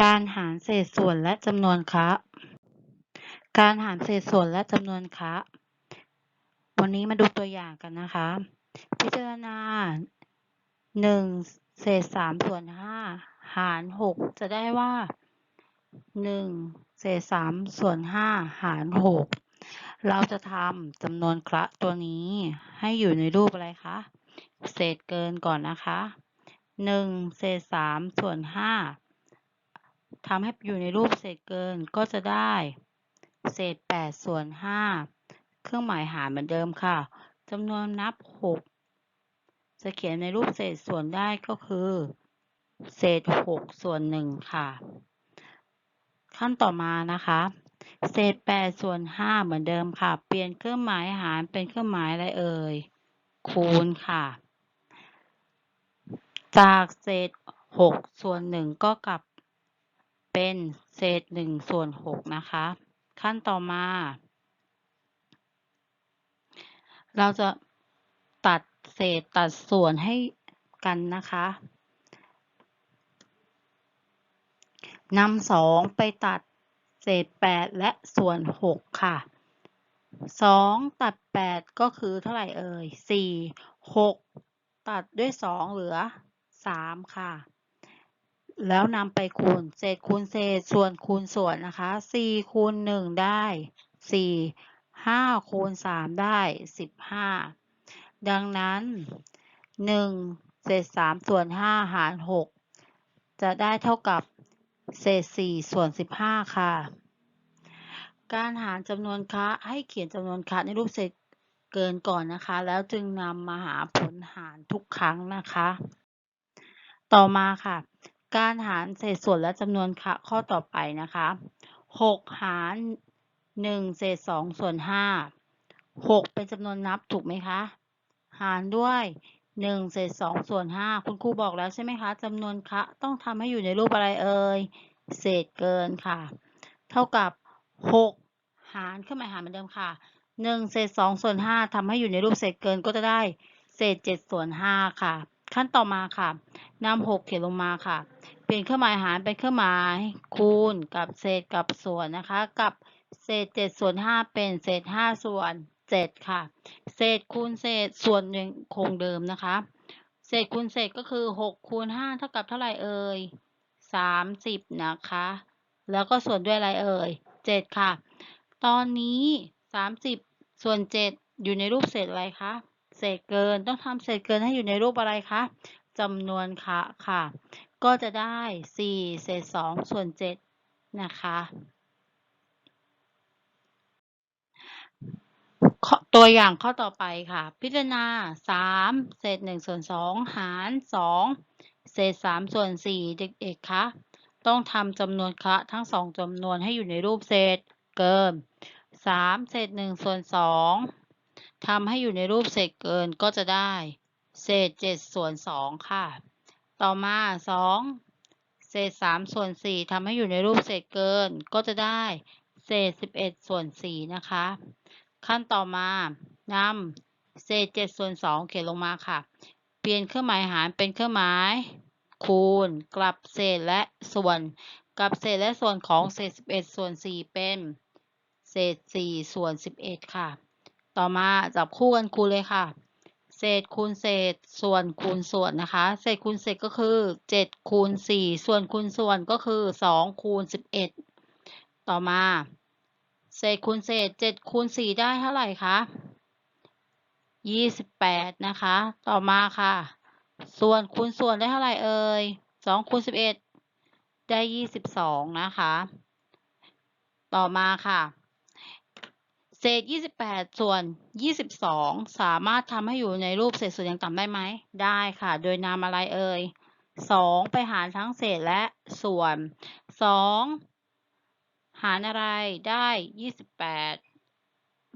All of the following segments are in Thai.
การหารเศษส่วนและจำนวนคะการหารเศษส่วนและจำนวนคะวันนี้มาดูตัวอย่างกันนะคะ พิจารณา 1 เศษ3ส่วน 5 หาร 6 จะได้ว่า 1 เศษ3ส่วน 5 หาร 6 เราจะทำจำนวนคละตัวนี้ให้อยู่ในรูปอะไรคะ เศษเกินก่อนนะคะ 1 เศษ3ส่วน 5 ทำให้อยู่ในรูปเศษเกินก็จะได้ เศษ 8 ส่วน 5 เครื่องหมายหารเหมือนเดิมค่ะจำนวนนับ 6 จะเขียนในรูปเศษส่วนได้ก็คือ เศษ 6 ส่วน 1 ค่ะ ขั้นต่อมานะคะ เศษ 8 ส่วน 5 เหมือนเดิมค่ะ เปลี่ยนเครื่องหมายหารเป็นเครื่องหมายอะไรเอ่ย คูณค่ะ จากเศษ 6 ส่วน 1 ก็กลับ เป็นเศษ1ส่วน6นะคะ ขั้นต่อมา เราจะตัดเศษตัดส่วนให้กันนะคะนำสองไปตัดเศษ 8 และส่วน 6 ค่ะ 2 ตัด 8 ก็คือเท่าไหร่เอ่ย 4 6 ตัดด้วย 2 เหลือ 3 ค่ะ แล้วนำไปคูณ เศษคูณเศษส่วนคูณส่วนนะคะ4คูณ1ได้ 4 5คูณ3ได้ 15 ดังนั้น 1 เศษ3ส่วน 5 หาร 6 จะได้เท่ากับเศษ4ส่วน 15 ค่ะ การหารจำนวนคะให้เขียนจำนวนคะในรูปเศษเกินก่อนนะคะ แล้วจึงนำมาหาผลหารทุกครั้งนะคะ ต่อมาค่ะ การหารเศษส่วนและจำนวนคะข้อต่อไปนะคะ6หาร1เศษ2ส่วน5 6เป็นจำนวนนับถูกไหมคะ หารด้วย1เศษ2ส่วน5คุณครูบอกแล้วใช่ไหมคะจำนวนคะต้องทำให้อยู่ในรูปอะไรเอ่ยเศษเกินค่ะ เท่ากับ6หารเครื่องหมายหารเหมือนเดิมค่ะ1เศษ2ส่วน5ทำให้อยู่ในรูปเศษเกินก็จะได้เศษ7ส่วน5ค่ะ ขั้นต่อมาค่ะนำ6เขียนลงมาค่ะ เปลี่ยนเครื่องหมายหารเป็นเครื่องหมายคูณกับเศษกับส่วนนะคะ กับเศษ7ส่วน5เป็นเศษ5ส่วน7ค่ะ เศษคูณเศษส่วนยังคงเดิมนะคะ เศษคูณเศษก็คือ6คูณ5เท่ากับเท่าไหร่เอ่ย30นะคะ แล้วก็ส่วนด้วยอะไรเอ่ย7ค่ะ ตอนนี้30ส่วน7อยู่ในรูปเศษอะไรคะ เศษเกิน ต้องทำเศษเกินให้อยู่ในรูปอะไรคะจำนวนค่ะค่ะ ก็จะได้ 4 เศษ 2 ส่วน 7 นะคะตัวอย่างข้อต่อไปค่ะ พิจารณา 3 เศษ 1 ส่วน 2 หาร 2 เศษ 3 ส่วน 4 เด็กๆคะต้องทำจำนวนคะทั้งสองจำนวนให้อยู่ในรูปเศษเกิน 3 เศษ 1 ส่วน 2 ทำให้อยู่ในรูปเศษเกินก็จะได้ เศษ 7 ส่วน 2 ค่ะ ต่อมา 2 เศษ 3 ส่วน 4ทำให้อยู่ในรูปเศษเกินก็จะได้ เศษ 11 ส่วน 4 นะคะ ขั้นต่อมานำเศษ 7 ส่วน 2 เขียนลงมาค่ะ เปลี่ยนเครื่องหมายหารเป็นเครื่องหมาย คูณ กลับเศษและส่วนกับเศษและส่วนของเศษ 11 ส่วน 4 เป็น เศษ 4 ส่วน 11 ค่ะ ต่อมาจับคู่กันคูณเลยค่ะ เศษคูณเศษส่วนคูณส่วนนะคะ เศษคูณเศษก็คือ7คูณ4ส่วนคูณส่วนก็คือ2คูณ11 ต่อมาเศษคูณเศษเจ็ดคูณสี่ได้เท่าไหร่คะยี่สิบแปดนะคะ ต่อมาค่ะ ส่วนคูณส่วนได้เท่าไหร่เอ่ยสองคูณสิบเอ็ดได้ยี่สิบสองนะคะ ต่อมาค่ะ เศษยี่สิบแปดส่วนยี่สิบสองสามารถทำให้อยู่ในรูปเศษส่วนอย่างต่ำได้ไหม ได้ค่ะ โดยนำอะไรเอ่ยสองไปหารทั้งเศษและส่วนสองหารอะไรได้ยี่สิบแปด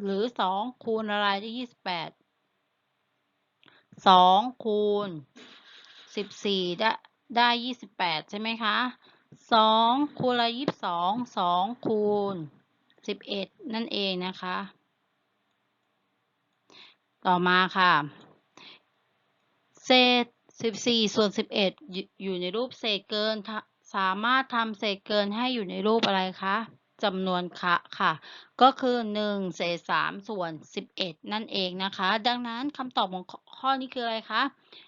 หรือสองคูณอะไรได้ยี่สิบแปดสองคูณสิบสี่ได้ได้ยี่สิบแปดใช่ไหมคะสองคูณอะไรยี่สิบสองสองคูณ สิบเอ็ดนั่นเองนะคะ ต่อมาค่ะ เศษสิบสี่ส่วนสิบเอ็ดอยู่ในรูปเศษเกินสสามารถทำเศษเกินให้อยู่ในรูปอะไรคะจำนวนคะค่ะ ก็คือ 1 เศษ 3 ส่วน 11 นั่นเองนะคะ ดังนั้นคำตอบของข้อนี้คืออะไรคะ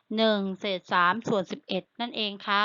1 เศษ 3 ส่วน 11 นั่นเองค่ะ